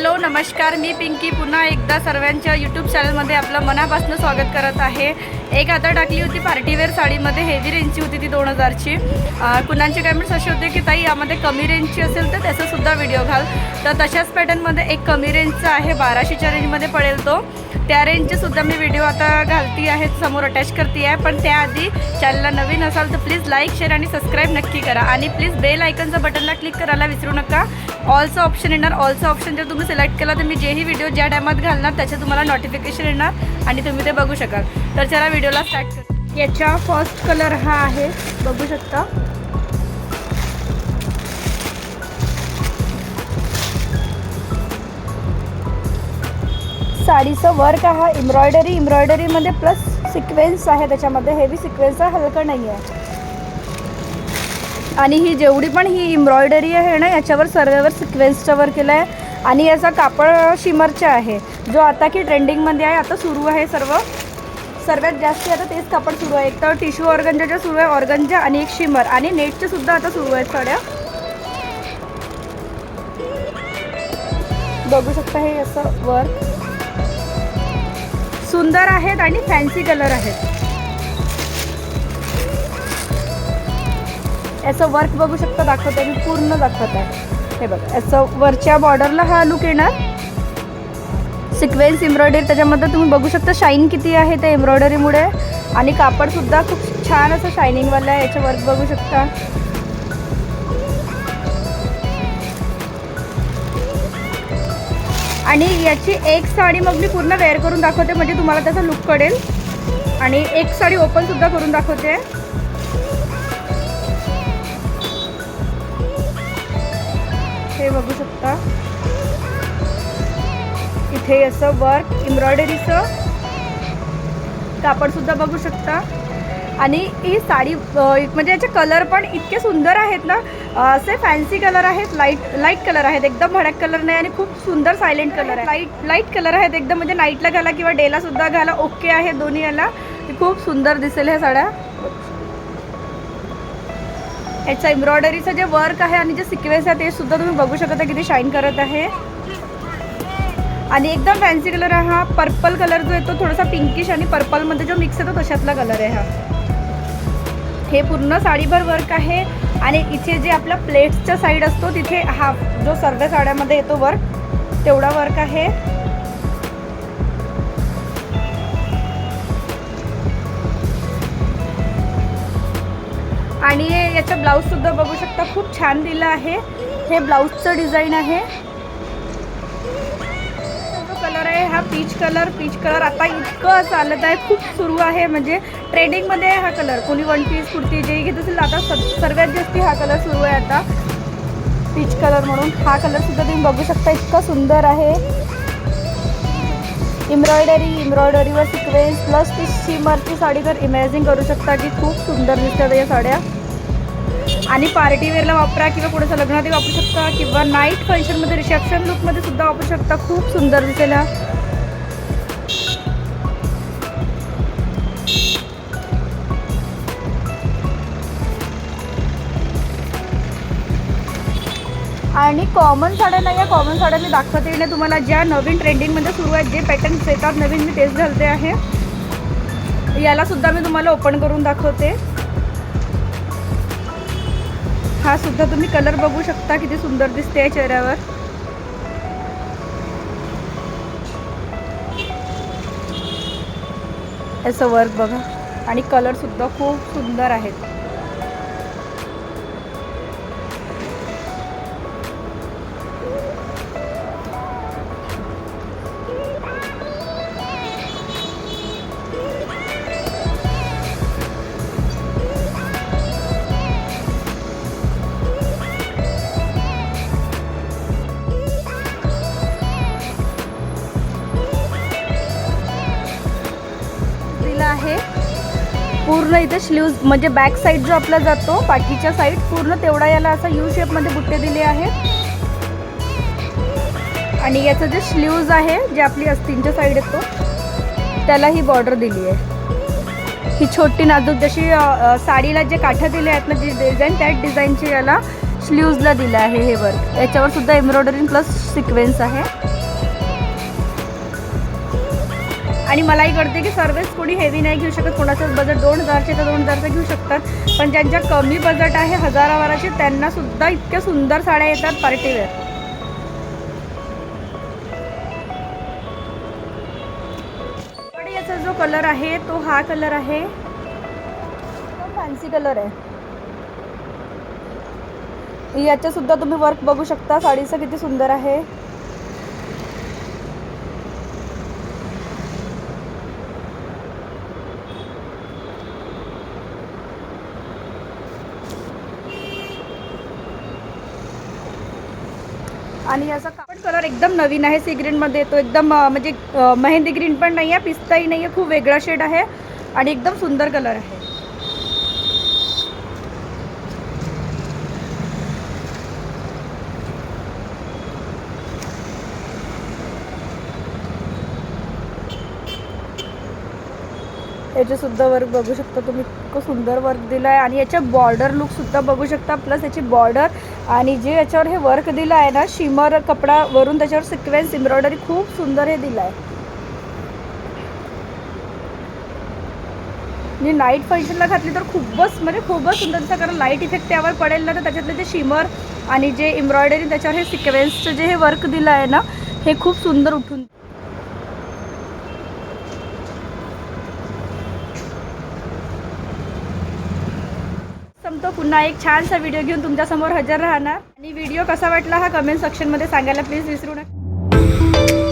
Hello नमस्कार. मी पिंकी पुन्हा एकदा सर्वांच्या यूट्यूब चॅनलमध्ये आपलं मनापासून स्वागत करत आहे. एक आता टाकली होती पार्टीवेअर साडीमध्ये हेवी रेंजची होती ती दोन हजारची. कुणाचे कमेंट्स असे होते की ताई यामध्ये कमी रेंजची असेल तर त्याचासुद्धा व्हिडिओ घाल. तर तशाच पॅटर्नमध्ये एक कमी रेंजचा आहे बाराशेच्या रेंजमध्ये पडेल तो. त्या रेंजचेसुद्धा मी व्हिडिओ आता घालती आहे समोर अटॅच करते आहे. पण त्याआधी चॅनलला नवीन असाल तर प्लीज लाईक शेअर आणि सबस्क्राईब नक्की करा. आणि प्लीज बेल आयकनचं बटनला क्लिक करायला विसरू नका. ऑलचं ऑप्शन येणार. ऑलचं ऑप्शन जर तुम्ही सिलेक्ट केला तर मी जेही व्हिडिओ ज्या टायमात घालणार त्याचे तुम्हाला नोटिफिकेशन येणार आणि तुम्ही ते बघू शकाल. तर चला व्हिडिओला स्टार्ट कर. याचा फर्स्ट कलर हा आहे बघू शकता. साडीचं वर्क हा एम्ब्रॉयडरी एम्ब्रॉयडरीमध्ये प्लस सिक्वेन्स आहे त्याच्यामध्ये. हेवी सिक्वेन्स आहे हलकं नाही आहे. आणि ही जेवढी पण ही एम्ब्रॉयडरी आहे ना याच्यावर सर्वेवर सिक्वेन्सचा वर्क केला आहे. आणि याचा कापड शिमरचा आहे. जो आता की ट्रेंडिंगमध्ये आहे आता सुरू आहे सर्व. सर्वात जास्त आता तेच कापड सुरू आहे. एक तर टिश्यू ऑर्गंजाच्या सुरू आहे ऑर्गंजा आणि एक शिमर. आणि नेटचे सुद्धा आता सुरू आहेत साड्या. बघू शकता हे असं वर्क सुंदर आहेत आणि फॅन्सी कलर आहेत. याचं वर्क बघू शकता दाखवते मी पूर्ण दाखवत आहे हे बघा याचं वरच्या बॉर्डरला हा लुक येणार. सिक्वेन्स एम्ब्रॉयडरी त्याच्यामध्ये तुम्ही बघू शकता शाईन किती आहे त्या एम्ब्रॉयडरीमुळे. आणि कापडसुद्धा खूप छान असं शायनिंगवालं आहे याचं वर्क बघू शकता. आणि याची एक साडी मग मी पूर्ण वेअर करून दाखवते म्हणजे तुम्हाला त्याचा लुक कळेल. आणि एक साडी ओपनसुद्धा करून दाखवते. हे बघू शकता. हे असं वर्क एम्ब्रॉयडरीचं कापडसुद्धा बघू शकता. आणि ही साडी म्हणजे याचे कलर पण इतके सुंदर आहेत ना. असे फॅन्सी कलर आहेत. लाइट लाइट कलर आहेत. एकदम भडक कलर नाही आणि खूप सुंदर सायलेंट कलर आहे. लाइट लाइट कलर आहेत एकदम. म्हणजे नाईटला घाला किंवा डेला सुद्धा घाला ओके आहे दोन्ही याला खूप सुंदर दिसेल ह्या साड्या. याचं एम्ब्रॉयडरीचं जे वर्क आहे आणि जे सिक्वेन्स आहे ते सुद्धा तुम्ही बघू शकता किती शाईन करत आहे. आणि एकदम फॅन्सी कलर आहे हा. पर्पल कलर जो येतो थोडासा पिंकिश आणि पर्पलमध्ये जो मिक्स येतो तशातला कलर आहे हा. हे पूर्ण साडीभर वर्क आहे. आणि इथे जे आपला प्लेट्सच्या साईड असतो तिथे हा जो सर्व साड्यामध्ये येतो वर्क तेवढा वर्क आहे. आणि याचा ब्लाऊज सुद्धा बघू शकता खूप छान दिलं आहे. हे ब्लाऊजचं डिझाईन आहे. आहे. हा पीच कलर पीच कलर आता इतकं चालत आहे. खूप सुरू आहे. म्हणजे ट्रेंडिंगमध्ये आहे हा कलर कोणी वन पीस कुर्ती जे घेत असेल आता स- सर्वात जास्त हा कलर सुरू आहे आता. पीच कलर म्हणून हा कलर सुद्धा तुम्ही बघू शकता. इतकं सुंदर आहे. एम्ब्रॉयडरी एम्ब्रॉयडरीवर सिक्वेन्स प्लस ती शिमरची साडी तर इमॅजिन करू शकता की खूप सुंदर दिसतात या साड्या. आणि पार्टी वेअरला वापरा किंवा कुणाचं लग्नातही वापरू शकता किंवा नाईट फंक्शनमध्ये रिसेप्शन लुकमध्ये सुद्धा वापरू शकता. खूप सुंदर दिसेल हा. आणि कॉमन साड्या नाही आहे. कॉमन साड्या मी दाखवते. नाही तुम्हाला ज्या नवीन ट्रेंडिंगमध्ये सुरू आहेत जे पॅटर्न्स येतात नवीन मी तेच घालते आहे. याला सुद्धा मी तुम्हाला ओपन करून दाखवते. हा सुद्धा तुम्ही कलर बघू शकता किती सुंदर दिसते या चेहऱ्यावर. याचं वर्क बघा. आणि कलर सुद्धा खूप सुंदर आहेत. पूर्ण इथे स्लीव्ज म्हणजे बॅक साईड जो आपला जातो पाठीच्या साईड पूर्ण तेवढा याला असा यू शेपमध्ये बुट्टे दिले आहेत. आणि याचं जे स्लीव्ज आहे जे आपली अस्तींच्या साईड येतो त्याला ही बॉर्डर दिली आहे. ही छोटी नाजूक जशी साडीला जे काठं दिले आहेत ना जी डिझाईन त्याच डिझाईनची याला स्लीव्जला दिलं आहे हे वर्क याच्यावर सुद्धा एम्ब्रॉयडरी प्लस सिक्वेन्स आहे. आणि मलाही कळते की सर्वच कोणी हेवी नाही घेऊ शकत. कोणाचं बजेट दोन हजारचे तर दोन हजारचं घेऊ शकतात. पण ज्यांच्या कमी बजेट आहे हजारावराचे त्यांना सुद्धा इतक्या सुंदर साड्या येतात पार्टीवेअर याचा जो कलर आहे तो हा कलर आहे. फॅन्सी कलर आहे. याच्या सुद्धा तुम्ही वर्क बघू शकता. साडीचं किती सुंदर आहे. आणि याचा कापड कलर एकदम नवीन आहे. सी ग्रीनमध्ये येतो. एकदम म्हणजे मेहंदी ग्रीन पण नाही आहे पिस्ताही नाही आहे खूप वेगळा शेड आहे आणि एकदम सुंदर कलर आहे. याचेसुद्धा वर्क बघू शकता तुम्ही. इतकं सुंदर वर्क दिलं आहे आणि याच्या बॉर्डर लुक सुद्धा बघू शकता. प्लस याची बॉर्डर आणि जे याच्यावर हे वर्क दिलं आहे ना शिमर कपडावरून त्याच्यावर सिक्वेन्स एम्ब्रॉयडरी खूप सुंदर हे दिलं आहे म्हणजे नाईट फंक्शनला घातली तर खूपच म्हणजे खूपच सुंदर दिसतं. कारण लाइट इफेक्ट त्यावर पडेल ना तर त्याच्यातले ते शिमर आणि जे एम्ब्रॉयडरी त्याच्यावर हे सिक्वेन्सचं जे हे वर्क दिलं आहे ना हे खूप सुंदर उठून तो पुन्हा एक छानसा व्हिडिओ घेऊन तुमच्यासमोर हजर राहणार. आणि व्हिडिओ कसा वाटला हा कमेंट सेक्शनमध्ये सांगायला प्लीज विसरू नका.